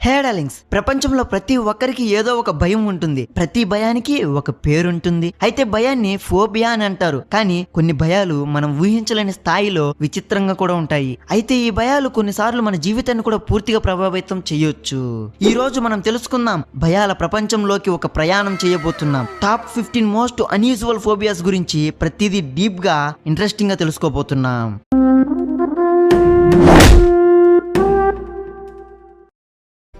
హేడలింగ్స్ ప్రపంచంలో ప్రతి ఒక్కరికి ఏదో ఒక భయం ఉంటుంది. ప్రతి భయానికి ఒక పేరుంటుంది. అయితే భయాన్ని ఫోబియా అని అంటారు. కానీ కొన్ని భయాలు మనం ఊహించలేని స్థాయిలో విచిత్రంగా కూడా ఉంటాయి. అయితే ఈ భయాలు కొన్నిసార్లు మన జీవితాన్ని కూడా పూర్తిగా ప్రభావితం చేయొచ్చు. ఈ రోజు మనం తెలుసుకుందాం. భయాల ప్రపంచంలోకి ఒక ప్రయాణం చేయబోతున్నాం. Top fifteen most unusual phobias గురించి ప్రతిదీ డీప్గా ఇంట్రెస్టింగ్గా తెలుసుకోబోతున్నాం.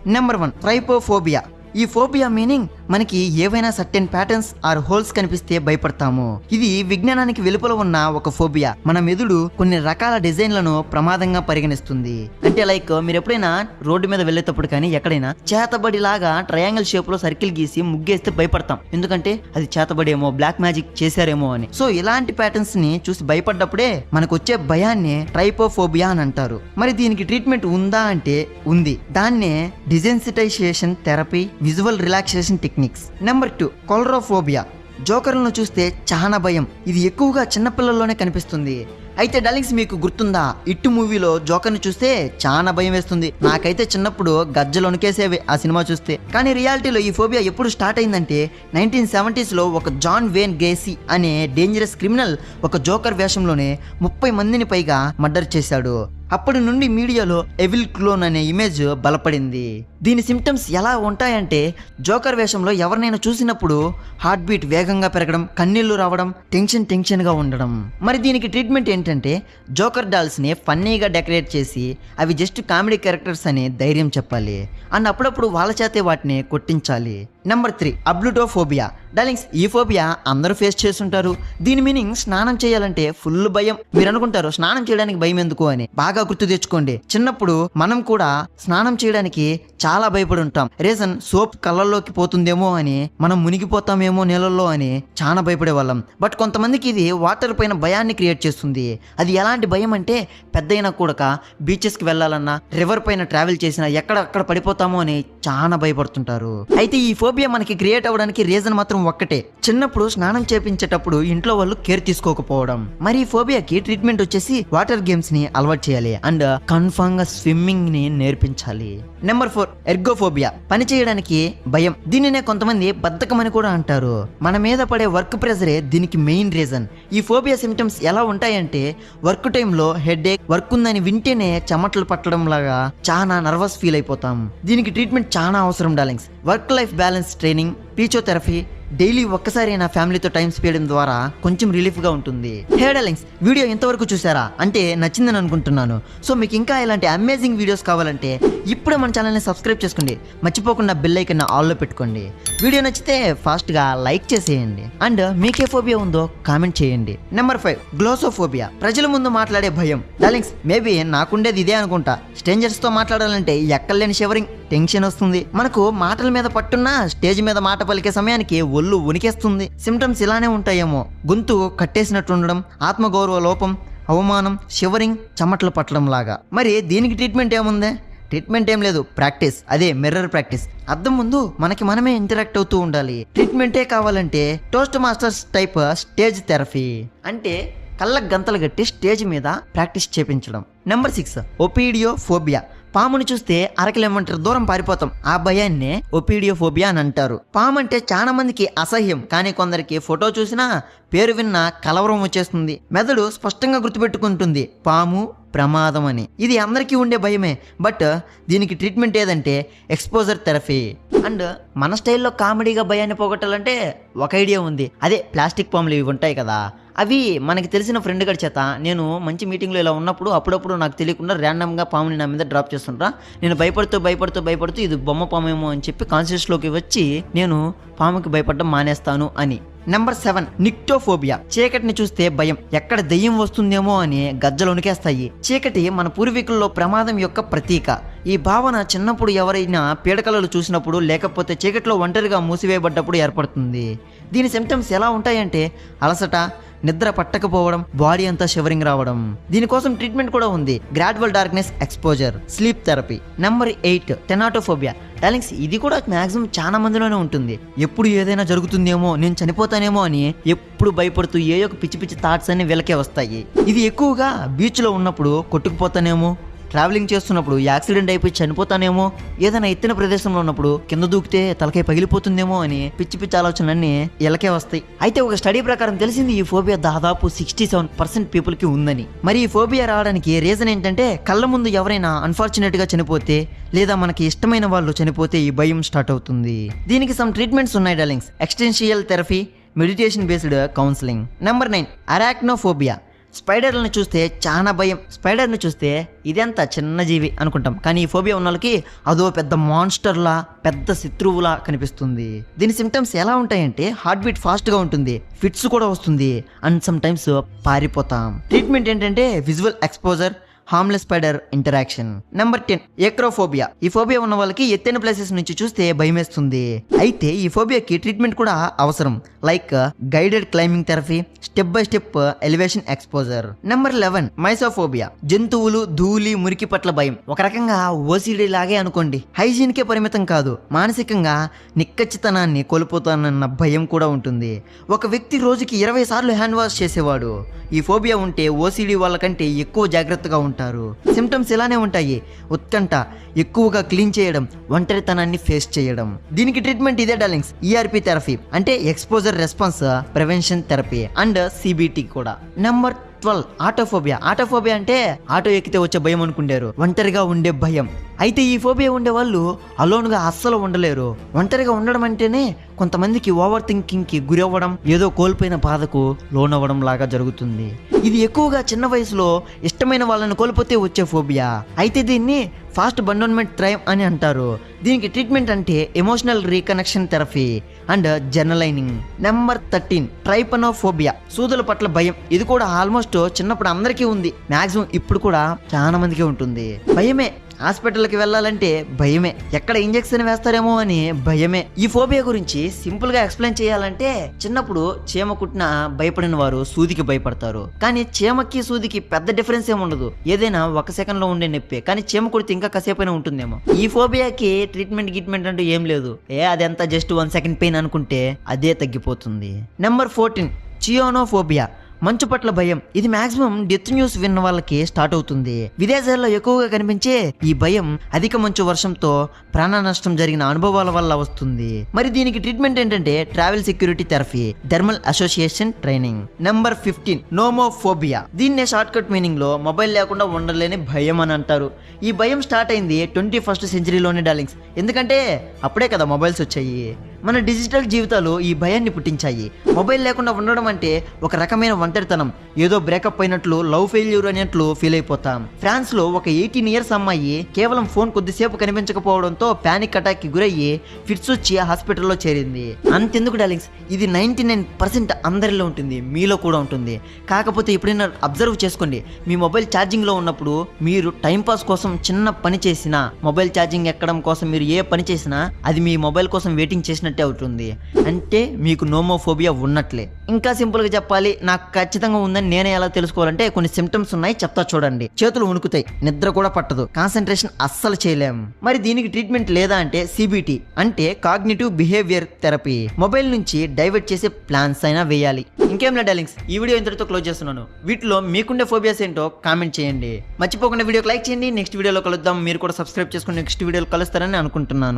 నెంబర్ వన్ ట్రైపోఫోబియా ఈ ఫోబియా మీనింగ్ మనకి ఏవైనా సర్టెన్ ప్యాటర్న్స్ ఆర్ హోల్స్ కనిపిస్తే భయపడతాము. ఇది విజ్ఞానానికి వెలుపల ఉన్న ఒక ఫోబియా. మన మెదుడు కొన్ని రకాల డిజైన్లను ప్రమాదంగా పరిగణిస్తుంది. అంటే లైక్ మీరు ఎప్పుడైనా రోడ్డు మీద వెళ్ళేటప్పుడు కానీ ఎక్కడైనా చేతబడి లాగా ట్రయాంగిల్ షేప్లో సర్కిల్ గీసి ముగ్గేస్తే భయపడతాం. ఎందుకంటే అది చేతబడేమో బ్లాక్ మ్యాజిక్ చేశారేమో అని. సో ఇలాంటి ప్యాటర్న్స్ని చూసి భయపడ్డప్పుడే మనకు వచ్చే భయాన్ని ట్రైపోఫోబియా అని అంటారు. మరి దీనికి ట్రీట్మెంట్ ఉందా అంటే ఉంది. దాన్నే desensitization therapy visual relaxation techniques. Number two coulrophobia. జోకర్లను చూస్తే చాలా భయం. ఇది ఎక్కువగా చిన్నపిల్లల్లోనే కనిపిస్తుంది. అయితే డార్లింగ్స్ మీకు గుర్తుందా? ఇట్టు మూవీలో జోకర్ని చూస్తే చాలా భయం వేస్తుంది. నాకైతే చిన్నప్పుడు గజ్జలు వణికేసేవి ఆ సినిమా చూస్తే. కానీ రియాలిటీలో ఈ ఫోబియా ఎప్పుడు స్టార్ట్ అయిందంటే నైన్టీన్ సెవెంటీస్లో ఒక జాన్ వేన్ గేసీ అనే డేంజరస్ క్రిమినల్ ఒక జోకర్ వేషంలోనే ముప్పై మందిని పైగా మర్డర్ చేశాడు. అప్పటి నుండి మీడియాలో ఎవిల్ క్లోన్ అనే ఇమేజ్ బలపడింది. దీని సిమ్టమ్స్ ఎలా ఉంటాయంటే జోకర్ వేషంలో ఎవరినైనా చూసినప్పుడు హార్ట్ బీట్ వేగంగా పెరగడం కన్నీళ్ళు రావడం టెన్షన్ టెన్షన్గా ఉండడం. మరి దీనికి ట్రీట్మెంట్ ఏంటంటే జోకర్ డాల్స్ని ఫన్నీగా డెకరేట్ చేసి అవి జస్ట్ కామెడీ క్యారెక్టర్స్ అని ధైర్యం చెప్పాలి. అండ్ అప్పుడప్పుడు వాళ్ళ చేతే వాటిని కొట్టించాలి. Number three ablutophobia. డార్లింగ్స్ ఈ ఫోబియా అందరూ ఫేస్ చేస్తుంటారు. దీని మీనింగ్ స్నానం చేయాలంటే ఫుల్ భయం. మీరు అనుకుంటారు స్నానం చేయడానికి భయం ఎందుకు? అని. బాగా గుర్తు తెచ్చుకోండి. చిన్నప్పుడు మనం కూడా స్నానం చేయడానికి చాలా భయపడి ఉంటాం రీజన్ సోప్ కళ్ళల్లోకి పోతుందేమో అని మనం మునిగిపోతామేమో నీళ్ళల్లో అని చాలా భయపడే వాళ్ళం బట్ కొంతమందికి ఇది వాటర్ పైన భయాన్ని క్రియేట్ చేస్తుంది. అది ఎలాంటి భయం అంటే పెద్దయినా కూడా బీచెస్కి వెళ్ళాలన్నా రివర్ పైన ట్రావెల్ చేసినా ఎక్కడ అక్కడ పడిపోతామో అని చాలా భయపడుతుంటారు. అయితే ఈ ఫోబియా ఫోబియా మనకి క్రియేట్ అవ్వడానికి రీజన్ మాత్రం ఒక్కటే. చిన్నప్పుడు స్నానం చేపించేటప్పుడు ఇంట్లో వాళ్ళు కేర్ తీసుకోకపోవడం. మరి ఈ ఫోబియాకి ట్రీట్మెంట్ వచ్చేసి వాటర్ గేమ్స్ని అలవాటు చేయాలి. అండ్ కన్ఫామ్గా స్విమ్మింగ్ని నేర్పించాలి. నెంబర్ ఫోర్ ఎర్గోఫోబియా పని చేయడానికి భయం. దీనినే కొంతమంది బద్ధకం అని కూడా అంటారు. మన మీద పడే వర్క్ ప్రెజరే దీనికి మెయిన్ రీజన్ ఈ ఫోబియా సిమ్టమ్స్ ఎలా ఉంటాయంటే వర్క్ టైంలో హెడ్ ఏక్ వర్క్ ఉందని వింటేనే చెమటలు పట్టడం లాగా చాలా నర్వస్ ఫీల్ అయిపోతాం. దీనికి ట్రీట్మెంట్ చాలా అవసరం darlings work life balance training psychotherapy daily ఒక్కసారి నా ఫ్యామిలీతో టైం స్పెండ్ ద్వారా కొంచెం రిలీఫ్గా ఉంటుంది. హేడలింగ్స్ వీడియో ఎంతవరకు చూసారా అంటే నచ్చిందని అనుకుంటున్నాను. సో మీకు ఇంకా ఇలాంటి అమేజింగ్ వీడియోస్ కావాలంటే ఇప్పుడే మన ఛానల్ని సబ్స్క్రైబ్ చేసుకోండి. మర్చిపోకుండా బిల్ ఐకన్ ఆల్లో పెట్టుకోండి. వీడియో నచ్చితే ఫాస్ట్గా లైక్ చేసేయండి. అండ్ మీకే ఫోబియా ఉందో కామెంట్ చేయండి. నెంబర్ ఫైవ్ గ్లోసోఫోబియా ప్రజల ముందు మాట్లాడే భయం. డార్లింగ్స్ మేబీ నాకుండేది ఇదే అనుకుంటా. స్ట్రేంజర్స్తో మాట్లాడాలంటే ఎక్కడలేని షివరింగ్ టెన్షన్ వస్తుంది. మనకు మాటల మీద పట్టున్నా స్టేజ్ మీద మాట పలికే సమయానికి ఒళ్ళు ఉనికేస్తుంది. సిమ్టమ్స్ ఇలానే ఉంటాయేమో. గొంతు కట్టేసినట్టు ఉండడం ఆత్మగౌరవ లోపం అవమానం షివరింగ్ చెమటలు పట్టడం లాగా. మరి దీనికి ట్రీట్మెంట్ ఏముంది? ట్రీట్మెంట్ ఏం లేదు. ప్రాక్టీస్ అదే మిర్రర్ ప్రాక్టీస్ అర్థం ముందు మనకి మనమే ఇంటరాక్ట్ అవుతూ ఉండాలి. ట్రీట్మెంటే కావాలంటే Toastmasters type stage therapy అంటే కళ్ళకు గంతలు కట్టి స్టేజ్ మీద ప్రాక్టీస్ చేపించడం. నెంబర్ సిక్స్ ఒపీడియో ఫోబియా పాముని చూస్తే అరకిలోమీటర్ దూరం పారిపోతాం. ఆ భయాన్నే ఒపీడియోఫోబియా అని అంటారు. పాము అంటే చాలా మందికి అసహ్యం కానీ కొందరికి ఫోటో చూసినా పేరు విన్న కలవరం వచ్చేస్తుంది. మెదడు స్పష్టంగా గుర్తుపెట్టుకుంటుంది. పాము ప్రమాదం అని ఇది అందరికీ ఉండే భయమే బట్ దీనికి ట్రీట్మెంట్ ఏదంటే ఎక్స్పోజర్ థెరపీ. అండ్ మన స్టైల్లో కామెడీగా భయాన్ని పోగొట్టాలంటే ఒక ఐడియా ఉంది. అదే ప్లాస్టిక్ పాములు ఇవి ఉంటాయి కదా. అవి మనకి తెలిసిన ఫ్రెండ్ గడి చేత నేను మంచి మీటింగ్లో ఇలా ఉన్నప్పుడు అప్పుడప్పుడు నాకు తెలియకుండా ర్యాండమ్గా పాముని నా మీద డ్రాప్ చేస్తుంటా నేను భయపడుతూ భయపడుతూ భయపడుతూ ఇది బొమ్మ పామేమో అని చెప్పి కాన్షియస్లోకి వచ్చి నేను పాముకి భయపడడం మానేస్తాను అని. నెంబర్ సెవెన్ నిక్టోఫోబియా చీకటిని చూస్తే భయం. ఎక్కడ దెయ్యం వస్తుందేమో అని గజ్జలునికేస్తాయి చీకటి మన పూర్వీకుల్లో ప్రమాదం యొక్క ప్రతీక. ఈ భావన చిన్నప్పుడు ఎవరైనా పీడకలలు చూసినప్పుడు లేకపోతే చీకటిలో ఒంటరిగా మూసివేయబడ్డప్పుడు ఏర్పడుతుంది. దీని సిమ్టమ్స్ ఎలా ఉంటాయంటే అలసట నిద్ర పట్టకపోవడం బాడీ అంతా షివరింగ్ రావడం. దీనికోసం ట్రీట్మెంట్ కూడా ఉంది. Gradual darkness exposure sleep therapy number eight thanatophobia darlings ఇది కూడా మాక్సిమం చాలా మందిలోనే ఉంటుంది. ఎప్పుడు ఏదైనా జరుగుతుందేమో నేను చనిపోతానేమో అని ఎప్పుడు భయపడుతూ ఏ యొక్క పిచ్చి పిచ్చి థాట్స్ అన్ని వీళ్ళకే వస్తాయి. ఇది ఎక్కువగా బీచ్లో ఉన్నప్పుడు కొట్టుకుపోతానేమో ట్రావెలింగ్ చేస్తున్నప్పుడు యాక్సిడెంట్ అయిపోయి చనిపోతానేమో ఏదైనా ఎత్తిన ప్రదేశంలో ఉన్నప్పుడు కింద దూకితే తలకాయ పగిలిపోతుందేమో అని పిచ్చి పిచ్చి ఆలోచనలన్నీ ఇలకే వస్తాయి. అయితే ఒక స్టడీ ప్రకారం తెలిసింది ఈ ఫోబియా దాదాపు సిక్స్టీ సెవెన్ పర్సెంట్ పీపుల్కి ఉందని. మరి ఈ ఫోబియా రావడానికి రీజన్ ఏంటంటే కళ్ళ ముందు ఎవరైనా అన్ఫార్చునేట్గా చనిపోతే లేదా మనకి ఇష్టమైన వాళ్ళు చనిపోతే ఈ భయం స్టార్ట్ అవుతుంది. దీనికి సమ్ ట్రీట్మెంట్స్ ఉన్నాయి darlings. Existential therapy meditation based counselling number nine arachnophobia స్పైడర్లను చూస్తే చాలా భయం. స్పైడర్ని చూస్తే ఇదెంత చిన్న జీవి అనుకుంటాం. కానీ ఈ ఫోబియా ఉన్న వాళ్ళకి అదో పెద్ద మాన్స్టర్లా పెద్ద శత్రువులా కనిపిస్తుంది. దీని సిమ్టమ్స్ ఎలా ఉంటాయంటే హార్ట్ బీట్ ఫాస్ట్గా ఉంటుంది ఫిట్స్ కూడా వస్తుంది అండ్ సమ్ టైమ్స్ పారిపోతాం. ట్రీట్మెంట్ ఏంటంటే visual exposure harmless spider interaction number ten acrophobia ఈ ఫోబియా ఉన్న వాళ్ళకి ఎత్తైన ప్లేసెస్ నుంచి చూస్తే భయమేస్తుంది. అయితే ఈ ఫోబియాకి ట్రీట్మెంట్ కూడా అవసరం. Like guided climbing therapy step by step elevation exposure number eleven mysophobia జంతువులు ధూళి మురికి పట్ల భయం. ఒక రకంగా ఓసిడి లాగే అనుకోండి. హైజీన్ కే పరిమితం కాదు. మానసికంగా నిక్కచ్చితనాన్ని కోల్పోతానన్న భయం కూడా ఉంటుంది. ఒక వ్యక్తి రోజుకి ఇరవై సార్లు హ్యాండ్ వాష్ చేసేవాడు. ఈ ఫోబియా ఉంటే ఓసిడి వాళ్ళకంటే ఎక్కువ జాగ్రత్తగా ఉంటారు. సిమ్టమ్స్ ఇలానే ఉంటాయి. ఉత్కంఠ ఎక్కువగా క్లీన్ చేయడం ఒంటరితనాన్ని ఫేస్ చేయడం. దీనికి ట్రీట్మెంట్ ఇదే డార్లింగ్స్ ఈఆర్పి థెరపీ అంటే exposure response prevention therapy and CBT కూడా. నెంబర్ ట్వెల్వ్ ఆటోఫోబియా ఆటోఫోబియా అంటే ఆటో ఎక్కితే వచ్చే భయం అనుకుంటారు. ఒంటరిగా ఉండే భయం. అయితే ఈ ఫోబియా ఉండే వాళ్ళు అలోన్గా అస్సలు ఉండలేరు. ఒంటరిగా ఉండడం అంటేనే కొంతమందికి ఓవర్ థింకింగ్కి గురి అవ్వడం ఏదో కోల్పోయిన బాధకు లోనవ్వడం లాగా జరుగుతుంది. ఇది ఎక్కువగా చిన్న వయసులో ఇష్టమైన వాళ్ళని కోల్పోతే వచ్చే ఫోబియా. అయితే దీన్ని ఫాస్ట్ బండోన్మెంట్ ట్రైమ్ అని అంటారు. దీనికి ట్రీట్మెంట్ అంటే emotional reconnection therapy and journaling. Number thirteen trypanophobia. సూదుల పట్ల భయం. ఇది కూడా ఆల్మోస్ట్ చిన్నప్పుడు అందరికీ ఉంది. మాక్సిమం ఇప్పుడు కూడా చాలా మందికి ఉంటుంది. భయమే. హాస్పిటల్కి వెళ్ళాలంటే భయమే. ఎక్కడ ఇంజెక్షన్ వేస్తారేమో అని భయమే. ఈ ఫోబియా గురించి సింపుల్గా ఎక్స్ప్లెయిన్ చేయాలంటే చిన్నప్పుడు చీమ కుట్టిన భయపడిన వారు సూదికి భయపడతారు. కానీ చీమకి సూదికి పెద్ద డిఫరెన్స్ ఏమి ఉండదు. ఏదైనా ఒక సెకండ్లో ఉండే నొప్పి. కానీ చీమ కుడితే ఇంకా కసేపైనా ఉంటుందేమో. ఈ ఫోబియాకి ట్రీట్మెంట్ గిట్మెంట్ అంటూ ఏం లేదు. ఏ అదంతా జస్ట్ వన్ సెకండ్ పెయిన్ అనుకుంటే అదే తగ్గిపోతుంది. Number fourteen chionophobia. మంచు పట్ల భయం. ఇది మాక్సిమం డెత్ న్యూస్ విన్న వాళ్ళకి స్టార్ట్ అవుతుంది. విదేశాల్లో ఎక్కువగా కనిపించే ఈ భయం అధిక మంచు వర్షంతో ప్రాణ నష్టం జరిగిన అనుభవాల వల్ల వస్తుంది. మరి దీనికి ట్రీట్మెంట్ ఏంటంటే travel security therapy thermal association training. Number fifteen nomophobia. దీన్నే షార్ట్ కట్ మీనింగ్లో మొబైల్ లేకుండా ఉండలేని భయం అని అంటారు. ఈ భయం స్టార్ట్ అయింది ట్వంటీ ఫస్ట్ సెంచరీలోనే డార్లింగ్స్. ఎందుకంటే అప్పుడే కదా మొబైల్స్ వచ్చాయి. మన డిజిటల్ జీవితాలు ఈ భయాన్ని పుట్టించాయి. మొబైల్ లేకుండా ఉండడం అంటే ఒక రకమైన ఒంటరితనం. ఏదో బ్రేకప్ అయినట్లు లవ్ ఫెయిల్యూర్ అనేట్లు ఫీల్ అయిపోతాం. ఫ్రాన్స్లో ఒక ఎయిటీన్ ఇయర్స్ అమ్మాయి కేవలం ఫోన్ కొద్దిసేపు కనిపించకపోవడంతో పానిక్ అటాక్కి గురయ్యి ఫిట్స్ వచ్చి హాస్పిటల్లో చేరింది. అంతెందుకు డార్లింగ్స్ ఇది నైన్టీ నైన్ పర్సెంట్ అందరిలో ఉంటుంది మీలో కూడా ఉంటుంది. కాకపోతే ఎప్పుడైనా అబ్జర్వ్ చేసుకోండి మీ మొబైల్ ఛార్జింగ్లో ఉన్నప్పుడు మీరు టైం పాస్ కోసం చిన్న పని చేసినా మొబైల్ ఛార్జింగ్ ఎక్కడం కోసం మీరు ఏ పని చేసినా అది మీ మొబైల్ కోసం వెయిటింగ్ చేసినట్టే అవుతుంది. అంటే మీకు నోమోఫోబియా ఉన్నట్లే. ఇంకా సింపుల్గా చెప్పాలి నాకు ఖచ్చితంగా ఉందని నేనే ఎలా తెలుసుకోవాలంటే కొన్ని సిమ్టమ్స్ ఉన్నాయి చెప్తా చూడండి. చేతులు ఉణుకుతాయి నిద్ర కూడా పట్టదు. కాన్సన్ట్రేషన్ అస్సలు చేయలేం. మరి దీనికి ట్రీట్మెంట్ లేదా అంటే సిబిటి అంటే కాగ్నిటివ్ బిహేవియర్ థెరపీ మొబైల్ నుంచి డైవర్ట్ చేసే ప్లాన్స్ అయినా వేయాలి. ఇంకేం లేదు డార్లింగ్స్ ఈ వీడియో ఇంతటితో క్లోజ్ చేస్తున్నాను. వీటిలో మీకుండే ఫోబియాస్ ఏంటో కామెంట్ చేయండి. మర్చిపోకుండా వీడియోకి లైక్ చేయండి. నెక్స్ట్ వీడియోలో కలుద్దాం. మీరు కూడా సబ్స్క్రైబ్ చేసుకుని నెక్స్ట్ వీడియోలో కలుస్తారని అనుకుంటున్నాను.